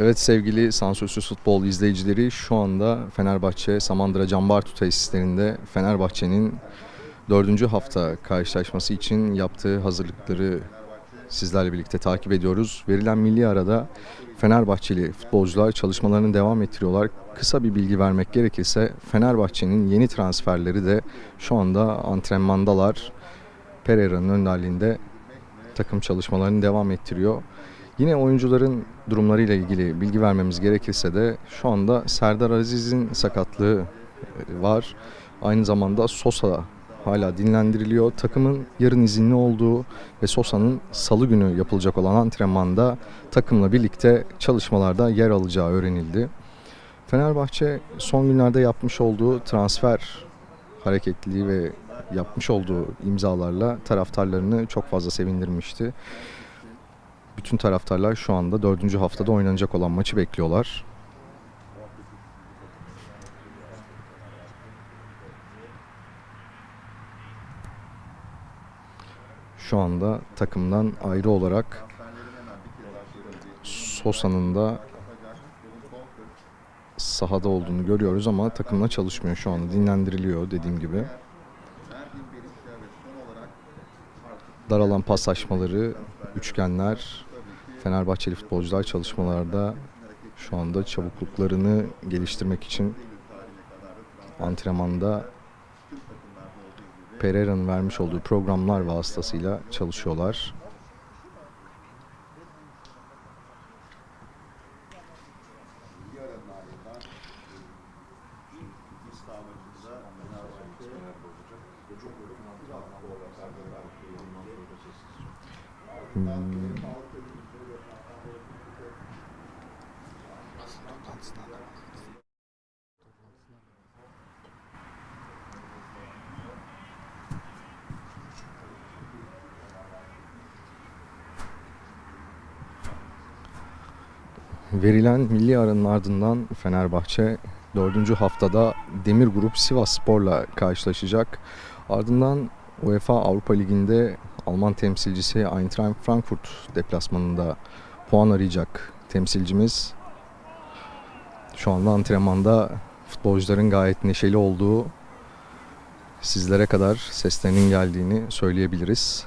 Evet sevgili sansürsüz futbol izleyicileri şu anda Fenerbahçe Samandıra Cambartu tesislerinde Fenerbahçe'nin dördüncü hafta karşılaşması için yaptığı hazırlıkları sizlerle birlikte takip ediyoruz. Verilen milli arada Fenerbahçeli futbolcular çalışmalarını devam ettiriyorlar. Kısa bir bilgi vermek gerekirse Fenerbahçe'nin yeni transferleri de şu anda antrenmandalar. Pereira'nın önderliğinde takım çalışmalarını devam ettiriyor. Yine oyuncuların durumlarıyla ilgili bilgi vermemiz gerekirse de şu anda Serdar Aziz'in sakatlığı e, var. Aynı zamanda Sosa hala dinlendiriliyor. Takımın yarın izinli olduğu ve Sosa'nın salı günü yapılacak olan antrenmanda takımla birlikte çalışmalarda yer alacağı öğrenildi. Fenerbahçe son günlerde yapmış olduğu transfer hareketliliği ve yapmış olduğu imzalarla taraftarlarını çok fazla sevindirmişti. Bütün taraftarlar şu anda dördüncü haftada oynanacak olan maçı bekliyorlar. Şu anda takımdan ayrı olarak Sosa'nın da sahada olduğunu görüyoruz ama takımla çalışmıyor şu anda dinlendiriliyor dediğim gibi. Daralan paslaşmaları, üçgenler, Fenerbahçeli futbolcular çalışmalarda şu anda çabukluklarını geliştirmek için antrenmanda Pereira'nın vermiş olduğu programlar vasıtasıyla çalışıyorlar. Verilen milli aranın ardından Fenerbahçe 4. haftada Demir Grup Sivas Spor'la karşılaşacak. Ardından UEFA Avrupa Ligi'nde Alman temsilcisi Eintracht Frankfurt deplasmanında puan arayacak temsilcimiz. Şu anda antrenmanda futbolcuların gayet neşeli olduğu sizlere kadar seslerinin geldiğini söyleyebiliriz.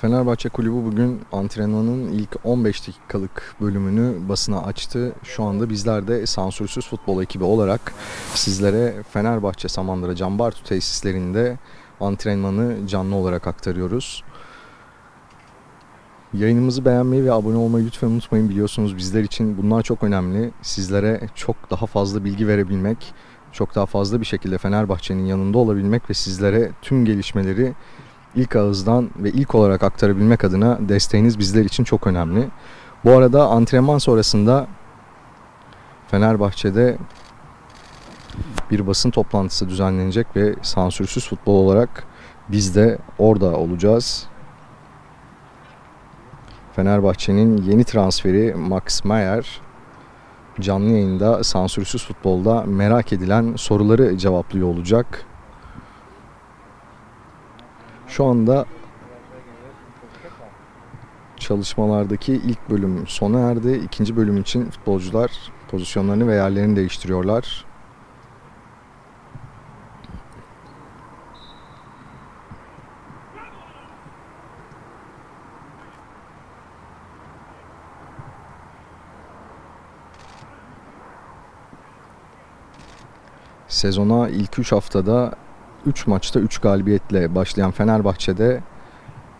Fenerbahçe Kulübü bugün antrenmanın ilk 15 dakikalık bölümünü basına açtı. Şu anda bizler de sansürsüz futbol ekibi olarak sizlere Fenerbahçe Samandıra Cambartu tesislerinde antrenmanı canlı olarak aktarıyoruz. Yayınımızı beğenmeyi ve abone olmayı lütfen unutmayın. Biliyorsunuz bizler için bunlar çok önemli. Sizlere çok daha fazla bilgi verebilmek, çok daha fazla bir şekilde Fenerbahçe'nin yanında olabilmek ve sizlere tüm gelişmeleri ilk ağızdan ve ilk olarak aktarabilmek adına desteğiniz bizler için çok önemli. Bu arada antrenman sonrasında Fenerbahçe'de bir basın toplantısı düzenlenecek ve sansürsüz futbol olarak biz de orada olacağız. Fenerbahçe'nin yeni transferi Max Meyer canlı yayında sansürsüz futbolda merak edilen soruları cevaplıyor olacak. Şu anda çalışmalardaki ilk bölüm sona erdi. İkinci bölüm için futbolcular pozisyonlarını ve yerlerini değiştiriyorlar. Sezona ilk 3 haftada 3 maçta 3 galibiyetle başlayan Fenerbahçe'de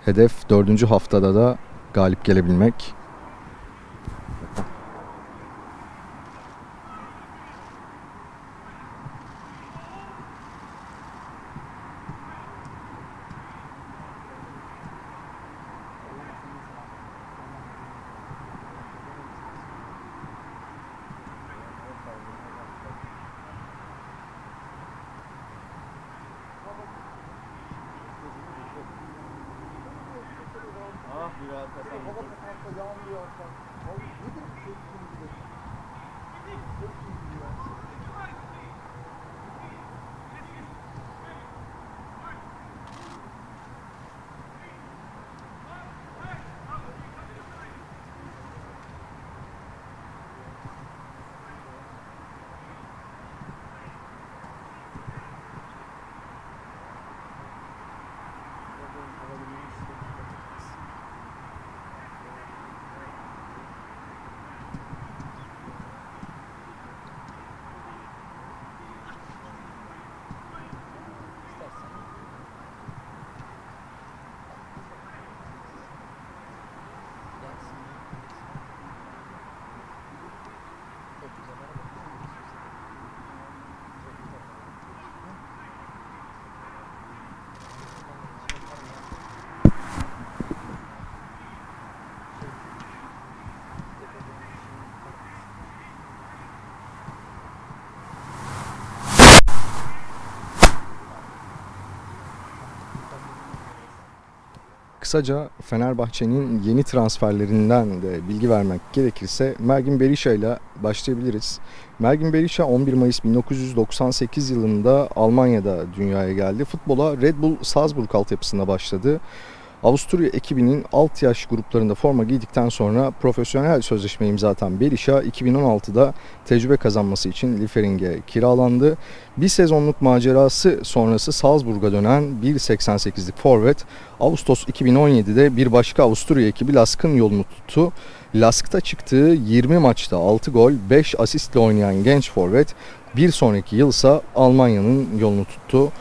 hedef 4. haftada da galip gelebilmek. Thank you. Kısaca Fenerbahçe'nin yeni transferlerinden de bilgi vermek gerekirse Mergin Berisha ile başlayabiliriz. Mergin Berisha 11 Mayıs 1998 yılında Almanya'da dünyaya geldi. Futbola Red Bull Salzburg altyapısında başladı. Avusturya ekibinin alt yaş gruplarında forma giydikten sonra profesyonel sözleşme imza atan Berisha 2016'da tecrübe kazanması için Liefering'e kiralandı. Bir sezonluk macerası sonrası Salzburg'a dönen 1.88'lik forvet Ağustos 2017'de bir başka Avusturya ekibi Lask'ın yolunu tuttu. Lask'ta çıktığı 20 maçta 6 gol, 5 asistle oynayan genç forvet bir sonraki yılsa Almanya'nın yolunu tuttu.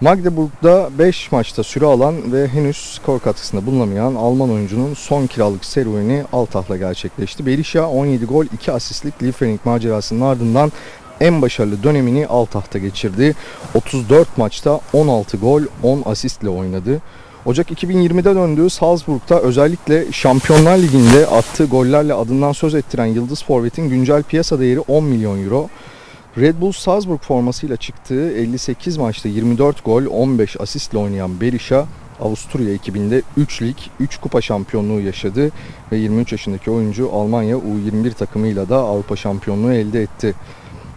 Magdeburg'da 5 maçta süre alan ve henüz skor katkısında bulunamayan Alman oyuncunun son kiralık serüveni Altah'la gerçekleşti. Berisha 17 gol 2 asistlik Liefering macerasının ardından en başarılı dönemini Altah'ta geçirdi. 34 maçta 16 gol 10 asistle oynadı. Ocak 2020'de döndüğü Salzburg'da özellikle Şampiyonlar Ligi'nde attığı gollerle adından söz ettiren Yıldız Forvet'in güncel piyasa değeri 10 milyon euro. Red Bull Salzburg formasıyla çıktığı 58 maçta 24 gol 15 asistle oynayan Berisha Avusturya ekibinde 3 lig 3 kupa şampiyonluğu yaşadı ve 23 yaşındaki oyuncu Almanya U21 takımıyla da Avrupa şampiyonluğu elde etti.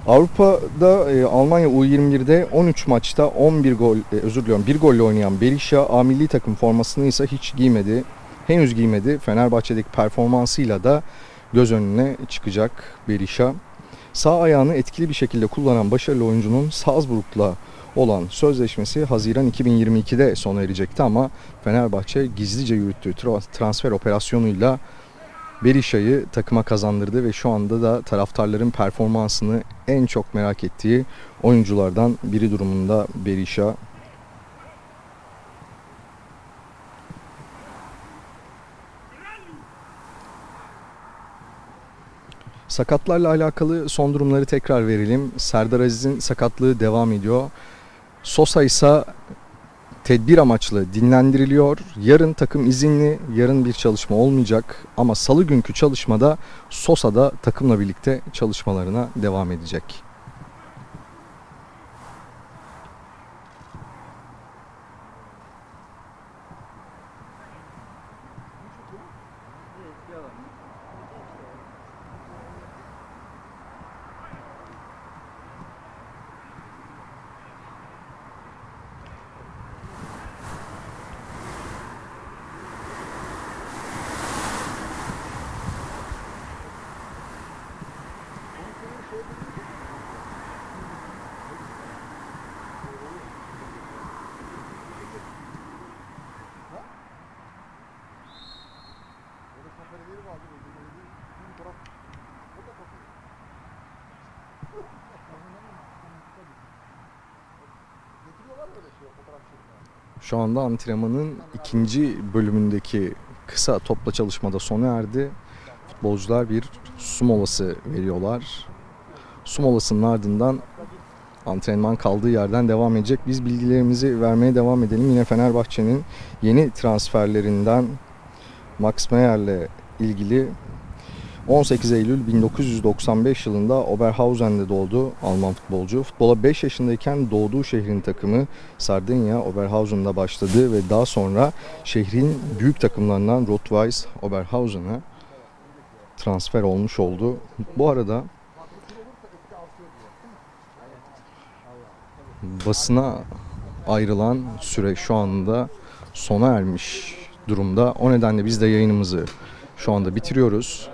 Avrupa'da e, Almanya U21'de 13 maçta 11 gol e, özür diliyorum 1 golle oynayan Berisha A milli takım formasını ise hiç giymedi. Henüz giymedi. Fenerbahçe'deki performansıyla da göz önüne çıkacak Berisha. Sağ ayağını etkili bir şekilde kullanan başarılı oyuncunun Salzburg'la olan sözleşmesi Haziran 2022'de sona erecekti ama Fenerbahçe gizlice yürüttüğü tra- transfer operasyonuyla Berisha'yı takıma kazandırdı ve şu anda da taraftarların performansını en çok merak ettiği oyunculardan biri durumunda Berisha. Sakatlarla alakalı son durumları tekrar verelim. Serdar Aziz'in sakatlığı devam ediyor. Sosa ise tedbir amaçlı dinlendiriliyor. Yarın takım izinli, yarın bir çalışma olmayacak ama salı günkü çalışmada Sosa da takımla birlikte çalışmalarına devam edecek. Şu anda antrenmanın ikinci bölümündeki kısa topla çalışmada sona erdi. Futbolcular bir su molası veriyorlar. Su molasının ardından antrenman kaldığı yerden devam edecek. Biz bilgilerimizi vermeye devam edelim. Yine Fenerbahçe'nin yeni transferlerinden Max Meyer'le ilgili 18 Eylül 1995 yılında Oberhausen'de doğdu Alman futbolcu. Futbola 5 yaşındayken doğduğu şehrin takımı Sardinya Oberhausen'da başladı ve daha sonra şehrin büyük takımlarından Rot-Weiss Oberhausen'a transfer olmuş oldu. Bu arada basına ayrılan süre şu anda sona ermiş durumda. O nedenle biz de yayınımızı şu anda bitiriyoruz.